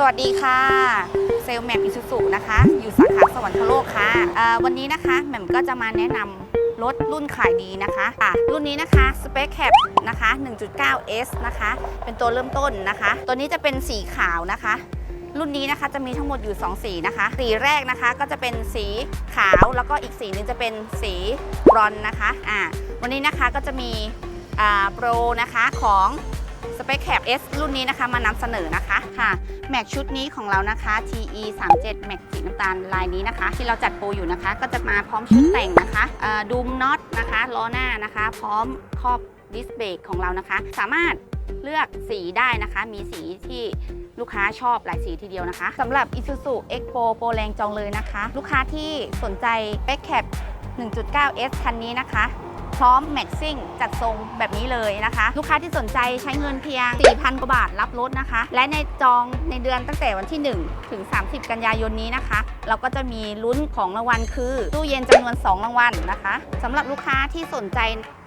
สวัสดีค่ะ เซลแม่มอิซูซุนะคะ อยู่สาขาสวรรคโลกค่ะวันนี้นะคะแหม่มก็จะมาแนะนำรถรุ่นขายดีนะคะะรุ่นนี้นะคะ Space Cap นะคะ 1.9S นะคะ เป็นตัวเริ่มต้นนะคะ ตัวนี้จะเป็นสีขาวนะคะ รุ่นนี้นะคะจะมีทั้งหมดอยู่ 2 สีนะคะ สีแรกนะคะก็จะเป็นสีขาวแล้วก็อีกสีหนึงจะเป็นสีบรอนนะคะอ่าวันนี้นะคะก็จะมีโปรนะคะของ Space Cap S รุ่นนี้นะคะมานำเสนอนะคะค่ะแม็กชุดนี้ของเรานะคะ TE 3 7แม็กสีน้ำตาลลายนี้นะคะ ที่เราจัดโปรอยู่นะคะ ก็จะมาพร้อมชุดแต่งนะคะดูมน็อตนะคะล้อหน้านะคะ พร้อมครอบดิสเบรกของเรานะคะ สามารถเลือกสีได้นะคะ มีสีที่ลูกค้าชอบหลายสีทีเดียวนะคะสำหรับ Isuzu X Pro โปรแรงจองเลยนะคะ ลูกค้าที่สนใจ Space Cap 1.9S คันนี้นะคะ พร้อมแม็กซิ่งจัดทรงแบบนี้เลยนะคะ ลูกค้าที่สนใจใช้เงินเพียง 4,000กว่าบาทรับรถนะคะ และในจองในเดือนตั้งแต่วันที่ 1 ถึง 30 กันยายนนี้นะคะ เราก็จะมีลุ้นของรางวัลคือตู้เย็นจำนวน 2 รางวัลนะคะสำหรับลูกค้าที่สนใจ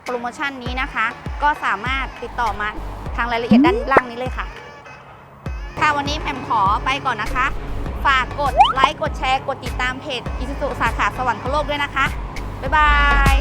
โปรโมชั่นนี้นะคะ ก็สามารถติดต่อมาทางรายละเอียดด้านล่างนี้เลยค่ะ ค่ะวันนี้แผมขอไปก่อนนะคะ ฝากกดไลค์กดแชร์ กดติดตามเพจอิสุสุสาขาสวรรคโลกด้วยนะคะ บ๊ายบาย